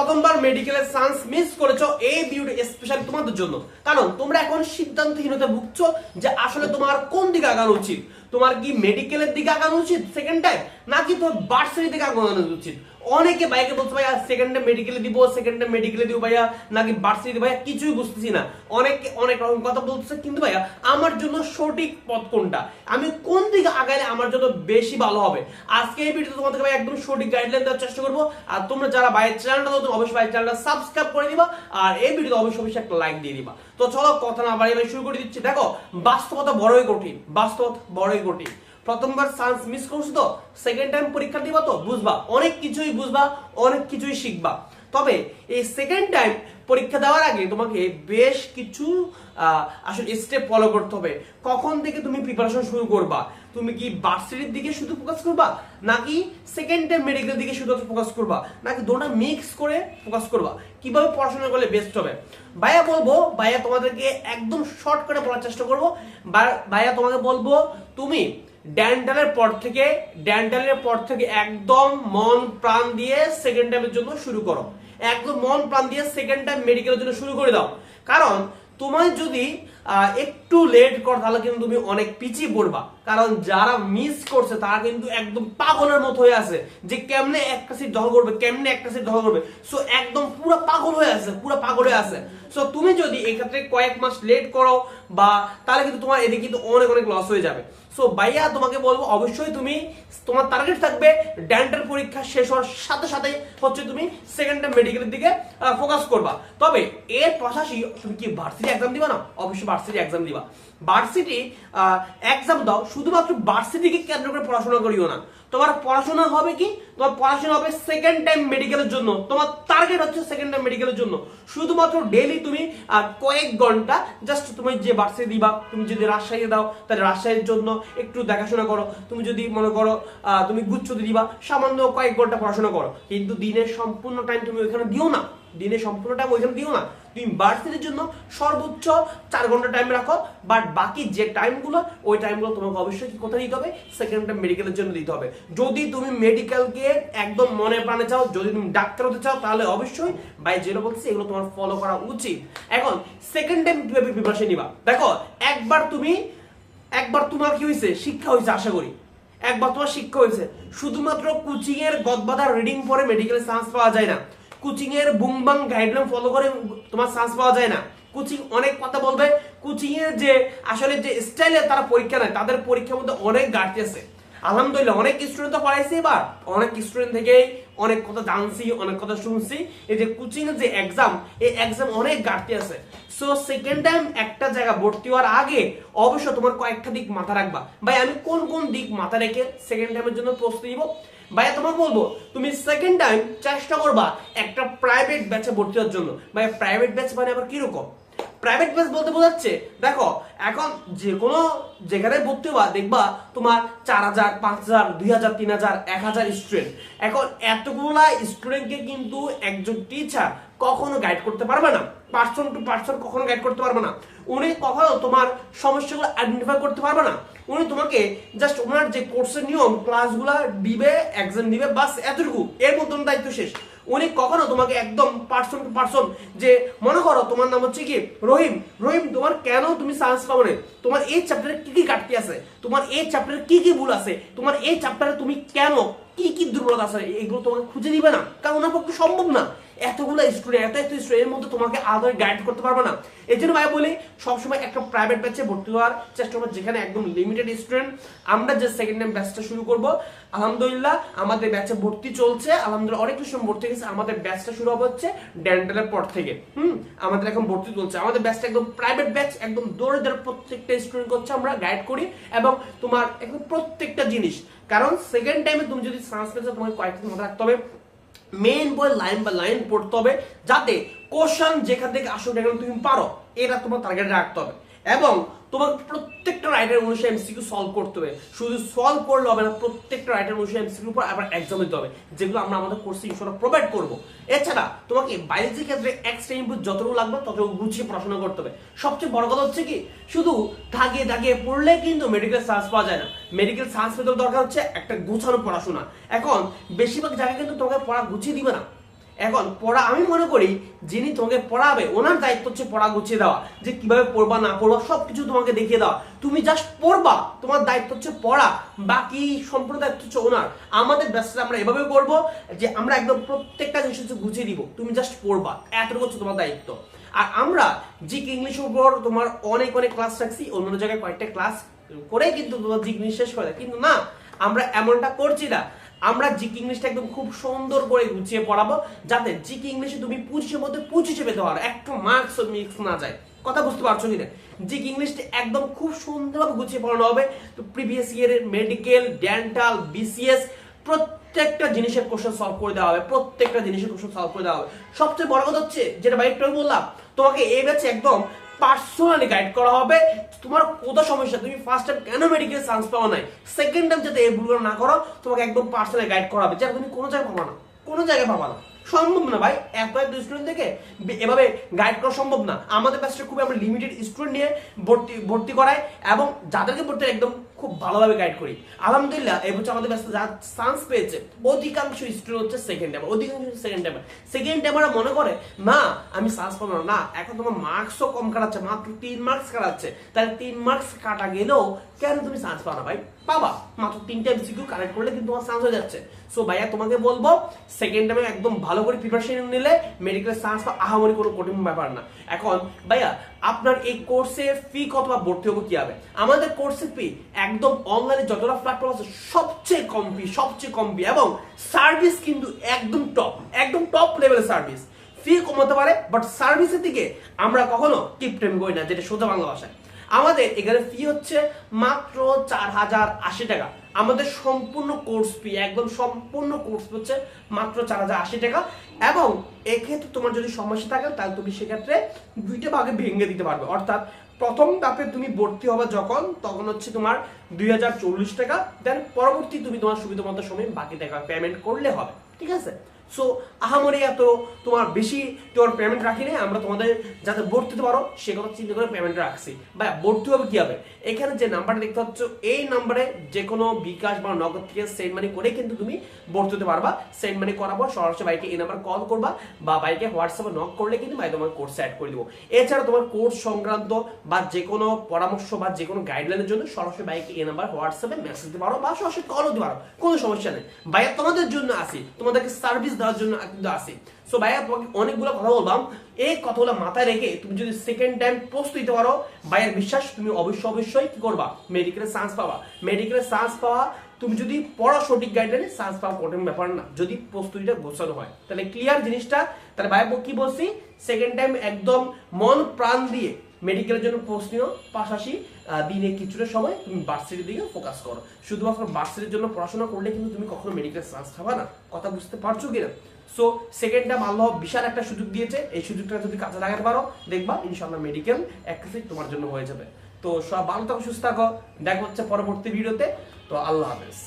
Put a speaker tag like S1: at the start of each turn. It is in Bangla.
S1: প্রথমবার মেডিকেলের চান্স মিস করেছ, এই ভিডিওটি স্পেশাল তোমাদের জন্য। কারণ তোমরা এখন সিদ্ধান্তহীনতা ভুগছো যে আসলে তোমার কোন দিকে আগানো উচিত? তোমার কি মেডিকেলের দিকে আগানো উচিত সেকেন্ড টাইম নাকি তোমার বার্সারির দিকে আগানো উচিত? অনেকে বাইকে বলছে, ভাইয়া সেকেন্ডে মেডিকেলে দিব সেকেন্ডে মেডিকেলে দিব ভাইয়া, নাকি বার্সিটি ভাইয়া? কিছুই বুঝতেছি না। অনেকে, অনেক রকম কথা বলতেছে, কিন্তু ভাইয়া, আমার জন্য সঠিক পথ কোনটা? আমি কোন দিকে আগাইলে আমার জন্য বেশি ভালো হবে? আজকে এই ভিডিওতে তোমাদেরকে ভাই একদম সঠিক গাইডলাইন দেওয়ার চেষ্টা করব। আর তোমরা যারা ভাইয়ের চ্যানেলটা নতুন, অবশ্যই ভাইয়ের চ্যানেলটা সাবস্ক্রাইব করে দিবা আর এই ভিডিওতে অবশ্যই অবশ্যই একটা লাইক দিয়ে দিবা। তো চলো, কথা না বাড়িয়ে শুরু করে দিচ্ছি। দেখো, বাস্তবতা বড়ই কঠিন, বাস্তবতা বড়ই কঠিন। প্রথমবার চান্স মিস করছ তো সেকেন্ড টাইম পরীক্ষা দিবা তো, বুঝবা। অনেক কিছুই বুঝবা, অনেক কিছুই শিখবা। তবে এই সেকেন্ড টাইম পরীক্ষা দেওয়ার আগে তোমাকে বেশ কিছু আসলে স্টেপ ফলো করতে হবে। কখন থেকে তুমি প্রিপারেশন শুরু করবা? তুমি কি ভার্সিটির দিকে শুধু ফোকাস করবা? নাকি সেকেন্ড টাইম মেডিকেল দিকে শুধু ফোকাস করবা? নাকি দুটো মিক্স করে ফোকাস করবা? কীভাবে পড়াশোনা করলে বেস্ট হবে? ভাইয়া বলব, ভাইয়া তোমাদেরকে একদম শর্ট করে বলার চেষ্টা করব। ভাইয়া তোমাকে বলব, তুমি ড্যান্টালের পর থেকে, ড্যান্টালের পর থেকে একদম মন প্রাণ দিয়ে সেকেন্ড টাইমের জন্য শুরু করো। একদম মন প্রাণ দিয়ে সেকেন্ড টাইম মেডিকেলের জন্য শুরু করে দাও। কারণ তোমার যদি একটু লেট কর, তাহলে কিন্তু তুমি অনেক পিছিয়ে পড়বা। কারণ যারা মিস করছে, তারা কিন্তু একদম পাগলের মতো হয়ে আছে যে কেমনে একটা সিট দখল করবে, কেমনে একটা সিট দখল করবে। সো একদম পুরো পাগল হয়ে আছে, পুরো পাগল হয়ে আছে। সো তুমি যদি এক্ষেত্রে কয়েক মাস লেট করো বা তাহলে কিন্তু তোমার এদিকে কিন্তু অনেক অনেক লস হয়ে যাবে। সো ভাইয়া, তোমাকে বলব, অবশ্যই তুমি তোমার টার্গেট থাকবে ডেন্টাল পরীক্ষা শেষ হওয়ার সাথে সাথে হচ্ছে তুমি সেকেন্ড টাইম মেডিকেলের দিকে ফোকাস করবা। তবে এর পাশাপাশি তুমি কি ভার্সিটি এক্সাম দিবা না? অবশ্যই ভার্সিটি এক্সাম দিবা। ভার্সিটি এক্সাম দাও শুধুমাত্র ভার্সিটিকে কেন্দ্র করে পড়াশোনা করিও না। তোমার পড়াশোনা হবে কি? তোমার পড়াশোনা হবে সেকেন্ড টাইম মেডিকেলের জন্য। তোমার টার্গেট হচ্ছে সেকেন্ড টাইম মেডিকেলের জন্য। শুধুমাত্র ডেইলি তুমি কয়েক ঘণ্টা জাস্ট তুমি যে ভার্সিটি দিবা, তুমি যদি রাজশাহী দাও, তাহলে রাজশাহীর জন্য একটু দেখাশোনা করো। তুমি যদি মনে করো তুমি গুচ্ছতে দিবা, সামান্য কয়েক ঘণ্টা পড়াশোনা করো। কিন্তু দিনের সম্পূর্ণ টাইম তুমি ওইখানে দিও না। দিনে সম্পূর্ণ টাইম ওইখানে দিও না। তুমি ভার্সিটির জন্য সর্বোচ্চ চার ঘণ্টা টাইম রাখো বাট বাকি যে টাইমগুলো ওই টাইমগুলো তোমাকে অবশ্যই কোথায় দিতে হবে। সেকেন্ড টাইম মেডিকেলের জন্য দিতে হবে। যদি তুমি মেডিকেলকে একদম মনে প্রাণে চাও, যদি তুমি ডাক্তার হতে চাও, তাহলে অবশ্যই বাই যেটা বলছি এগুলো তোমার ফলো করা উচিত। এখন সেকেন্ড টাইম কীভাবে প্রিপারেশন নিবা? দেখো, একবার তুমি, একবার তোমার কি হয়েছে? শিক্ষা হয়েছে, আশা করি। একবার তোমার শিক্ষা হয়েছে। শুধুমাত্র কোচিং এর গদবাদা রিডিং পরে মেডিকেলে চান্স পাওয়া যায় না। কোচিং এর বুমবাং গাইডলাইন ফলো করে তোমার চান্স পাওয়া যায় না। কোচিং অনেক কথা বলবে। কোচিং এর যে আসলে যে স্টাইলে তারা পরীক্ষা নেয়, তাদের পরীক্ষার মধ্যে অনেক ঘাটতি আছে। আলহামদুলিল্লাহ, অনেক স্টুডেন্ট তো পড়াইছি এবার। অনেক স্টুডেন্ট থেকে অনেক কথা জানছি, অনেক কথা শুনছি। এই যে কোচিং এর যে এক্সাম এই এক্সাম অনেক ঘাটতি আছে। সো সেকেন্ড টাইম একটা জায়গা ভর্তি হওয়ার আগে অবশ্য তোমার কয়েকটা দিক মাথা রাখবা। ভাই, আমি কোন কোন দিক মাথা রেখে সেকেন্ড টাইমের জন্য প্রস্তুতি নিব? ভাইয়া তোমাকে বলব, তুমি সেকেন্ড টাইম চেষ্টা করবা একটা প্রাইভেট ব্যাচে ভর্তি হওয়ার জন্য। ভাই প্রাইভেট ব্যাচ মানে আবার কীরকম? প্রাইভেট বাস বলতে বোঝাচ্ছে। দেখো, এখন যে কোনো যেখানে ভর্তি হওয়া দেখবা তোমার চার হাজার, পাঁচ হাজার, দুই হাজার, তিন হাজার, এক হাজার স্টুডেন্ট এখন এতগুলা স্টুডেন্টকে কিন্তু একজন টিচার কখনো গাইড করতে পারবে না। পার্সন টু পার্সন কখনো গাইড করতে পারবে না। উনি কখনো তোমার সমস্যাগুলো আইডেন্টিফাই করতে পারবে না। উনি তোমাকে জাস্ট ওনার যে কোর্সের নিয়ম ক্লাসগুলো দিবে এক্সাম দিবে, বাস এতটুকু। এর মধ্যে দায়িত্ব শেষ। উনি কখনো তোমাকে একদম পার্সন টু পার্সন যে, মনে করো তোমার নাম হচ্ছে কি? রহিম। রহিম, তোমার কেন তুমি সায়েন্স পাবো না? তোমার এই চ্যাপ্টারে কি কি ঘাটতি আছে? তোমার এই চ্যাপ্টারে কি কি ভুল আছে? তোমার এই চ্যাপ্টারে তুমি কেন কি কি দুর্বলতা আছে? এগুলো তোমাকে খুঁজে দিবে না। কারণ ওনার পক্ষে সম্ভব না। এতগুলো স্টুডেন্ট এত এত স্টুডেন্টের মধ্যে তোমাকে আদৌ গাইড করতে পারবে না। এই জন্য ভাই বলি, সবসময় একটা প্রাইভেট ব্যাচে ভর্তি হওয়ার চেষ্টা করব, যেখানে একদম লিমিটেড স্টুডেন্ট আমরা যে সেকেন্ড টাইম ব্যাচটা শুরু করব। আলহামদুলিল্লাহ, আমাদের ব্যাচে ভর্তি চলছে। আলহামদুলিল্লাহ, অনেক কিছু ভর্তি গেছে। আমাদের ব্যাচটা শুরু হবে হচ্ছে ডেন্টালের পর থেকে। হুম? আমাদের এখন ভর্তি চলছে। আমাদের ব্যাচটা একদম প্রাইভেট ব্যাচ একদম দৌড়ে দৌড়ে প্রত্যেকটা স্টুডেন্ট করছে আমরা গাইড করি। এবং তোমার একদম প্রত্যেকটা জিনিস। কারণ সেকেন্ড টাইমে তুমি যদি সায়েন্স পেয়েছ তোমাকে কয়েকটা মনে রাখতে হবে মেন বই লাইন বা লাইন পড়তে হবে, যাতে কোশ্চেন যেখান থেকে আসলে এখানে তুমি পারো, এটা তোমার টার্গেট রাখতে হবে। এবং তোমাকে প্রত্যেকটা রাইটার অনুসারে এমসিকিউ সলভ করতে হবে। শুধু সলভ করলে হবে না, প্রত্যেকটা রাইটার অনুসারে এমসিকিউ পর আবার এক্সাম দিতে হবে, যেগুলো আমরা আমাদের কোর্সে ইনশোরা প্রোভাইড করব। এছাড়া তোমাকে বায়োলজির ক্ষেত্রে এক্সট্রা ইনপুট যতটুকু লাগবে, ততটুকু গুছিয়ে পড়াশোনা করতে হবে। সবচেয়ে বড় কথা হচ্ছে কি, শুধু দাগিয়ে দাগিয়ে পড়লে কিন্তু মেডিকেল সায়েন্স পাওয়া যায় না। মেডিকেল সায়েন্স পেতে দরকার হচ্ছে একটা গুছানো পড়াশোনা। এখন বেশিরভাগ জায়গায় কিন্তু তোমাকে পড়া গুছিয়ে দিবে না। এখন পড়া, আমি মনে করি যিনি তোমাকে পড়াবে, ওনার দায়িত্ব হচ্ছে পড়া গুছিয়ে দেওয়া, যে কীভাবে পড়বা, না পড়বা, সবকিছু তোমাকে দেখিয়ে দেওয়া। তুমি জাস্ট পড়বা, তোমার দায়িত্ব হচ্ছে পড়া, বাকি সম্পূর্ণ দায়িত্ব হচ্ছে ওনার। আমাদের ব্যবসাটা আমরা এভাবে করব যে আমরা একদম প্রত্যেকটা জিনিস হচ্ছে গুছিয়ে দিব, তুমি জাস্ট পড়বা, এতটুকু হচ্ছে তোমার দায়িত্ব। আর আমরা জিক ইংলিশের উপর তোমার অনেক অনেক ক্লাস রাখছি অন্য জায়গায় কয়েকটা ক্লাস করে কিন্তু তোমার জিক ইংলিশ শেষ করে। কিন্তু না, আমরা এমনটা করছি না আমরা জিক ইংলিশটা একদম খুব সুন্দর করে গুছিয়ে পড়াবো, যাতে জিক ইংলিশে তুমি পঁচিশের মধ্যে পঁচিশে পেতে পারো একটা মার্কস মিক্স না যায়। কথা বুঝতে পারছ কি কিনা? জিক ইংলিশটা একদম খুব সুন্দরভাবে গুছিয়ে পড়ানো হবে। তো প্রিভিয়াস ইয়ারের মেডিকেল ডেন্টাল বিসিএস প্রত্যেকটা জিনিসের কোশ্চেন সলভ করে দেওয়া হবে, প্রত্যেকটা জিনিসের কোশ্চেন সলভ করে দেওয়া হবে। সবচেয়ে বড় কথা হচ্ছে, যেটা আগে বললাম, তোমাকে এই ব্যাচে একদম পার্সোনালি গাইড করা হবে। তোমার কোথাও সমস্যা, তুমি ফার্স্ট টাইম কেন মেডিকেল চান্স পাও নাই? সেকেন্ড টাইম যাতে এই ভুলগুলো না করো, তোমাকে একদম পার্সোনালি গাইড করা হবে যেটা তুমি কোনো জায়গায় পাবা না। কোনো জায়গায় পাবা না। সম্ভব না ভাই এক দুই স্টুডেন্ট থেকে এভাবে গাইড করা সম্ভব না। আমাদের ব্যাচটা খুবই আমরা লিমিটেড স্টুডেন্ট নিয়ে ভর্তি ভর্তি করায় এবং যাদেরকে ভর্তি একদম খুব ভালোভাবে গাইড করি। আলহামদুলিল্লাহ এই বছর আমাদের ব্যাচটা যা চান্স পেয়েছে, অধিকাংশ স্টুডেন্ট হচ্ছে সেকেন্ড টাইম অধিকাংশ সেকেন্ড টাইম সেকেন্ড টাইমারা মনে করে না আমি চান্স পাবো না। এখন তোমার মার্কসও কম কাটাচ্ছে, মাত্র তিন মার্কস কাটাচ্ছে। তাহলে তিন মার্কস কাটা গেলেও কেন তুমি চান্স পাও না ভাই? পাবা। মাত্র তিনটা এমসিকিউ কারেক্ট করলে কিন্তু তোমার চান্স হয়ে যাচ্ছে। সো ভাইয়া, তোমাকে বলব সেকেন্ড টাইমে একদম ভালো করে প্রিপারেশন নিলে মেডিকেল চান্স বা আহামরি কোনো কঠিন ব্যাপার না। এখন, ভাইয়া আপনার এই কোর্সের ফি কত বা ভর্তি হব কি হবে আমাদের কোর্সের ফি একদম অনলাইনে যতটা প্ল্যাটফর্ম আছে, সবচেয়ে কম ফি সবচেয়ে কম ফি এবং সার্ভিস কিন্তু একদম টপ একদম টপ লেভেলের সার্ভিস ফি কমাতে পারে বাট সার্ভিসের দিকে আমরা কখনো কিপটেম করি না, যেটা সোজা বাংলা ভাষায়। আমাদের এখানে ফি হচ্ছে মাত্র চার হাজার আশি টাকা। আমাদের সম্পূর্ণ কোর্স ফি একদম সম্পূর্ণ কোর্স হচ্ছে মাত্র চার হাজার আশি টাকা। এবং এক্ষেত্রে তোমার যদি সমস্যা থাকে, তাহলে তুমি সেক্ষেত্রে দুইটা ভাগে ভেঙে দিতে পারবে। অর্থাৎ প্রথম ধাপে তুমি ভর্তি হবে যখন, তখন হচ্ছে তোমার দুই হাজার চল্লিশ টাকা। দেন পরবর্তী তুমি তোমার সুবিধা মতো সময় বাকি টাকা পেমেন্ট করলে হবে। ঠিক আছে? সো আহামরি এত তোমার বেশি তোমার পেমেন্ট রাখি নাই, আমরা তোমাদের যাতে ভর্তি হতে পারো, সে কথা চিন্তা করে পেমেন্ট রাখছি। বা ভর্তি হবে কি হবে এখানে যে নাম্বারটা দেখতে পাচ্ছ, এই নাম্বারে যে কোনো বিকাশ বা নগদ থেকে সেন্ড মানি করে কিন্তু তুমি ভর্তি হতে পারবা। সেন্ড মানি করাবো সরাসরি বাইকে এই নাম্বার কল করবা বা বাইকে হোয়াটসঅ্যাপে নক করলে কিন্তু ভাই তোমার কোর্স অ্যাড করে দিব। এছাড়া তোমার কোর্স সংক্রান্ত বা যে কোনো পরামর্শ বা যে কোনো গাইডলাইনের জন্য সরাসরি বাইকে এই নাম্বার হোয়াটসঅ্যাপে মেসেজ দিতে পারো বা সরাসরি কলও দিতে পারো। কোনো সমস্যা নেই। ভাইয়া, তোমাদের জন্য আসি। তোমাদেরকে সার্ভিস দেওয়ার জন্য কিন্তু আসি সো ভাইয়া, তোমাকে অনেকগুলো কথা বললাম। এই কথাগুলো মাথায় রেখে তুমি যদি সেকেন্ড টাইম প্রস্তুত দিতে পারো, ভাইয়ের বিশ্বাস, তুমি অবশ্যই অবশ্যই কি করবা? মেডিকেলে চান্স পাবা। মেডিকেলে চান্স পাওয়া, তুমি যদি পড়া সঠিক গাইডলাইনে চান্স পাওয়া কঠিন ব্যাপার না, যদি প্রস্তুতিটা গোছানো হয়। তাহলে ক্লিয়ার জিনিসটা, তাহলে ভাই কি বলছি? সেকেন্ড টাইম একদম মন প্রাণ দিয়ে মেডিকেলের জন্য নাও, পাশাপাশি দিনে কিছুটা সময় তুমি ভার্সিটির দিকে ফোকাস করো। শুধুমাত্র ভার্সিটির জন্য পড়াশোনা করলে কিন্তু তুমি কখনো মেডিকেল চান্স খাবা না। কথা বুঝতে পারছ কিনা? সো সেকেন্ড টাইম আল্লাহ বিশাল একটা সুযোগ দিয়েছে। এই সুযোগটা যদি কাজে লাগাতে পারো, দেখবা ইনশাল্লাহ মেডিকেল অ্যাক্সেস তোমার জন্য হয়ে যাবে। তো সব ভালো থাকো, সুস্থ থাকো। দেখা হচ্ছে পরবর্তী ভিডিওতে তো আল্লাহ হাফেজ।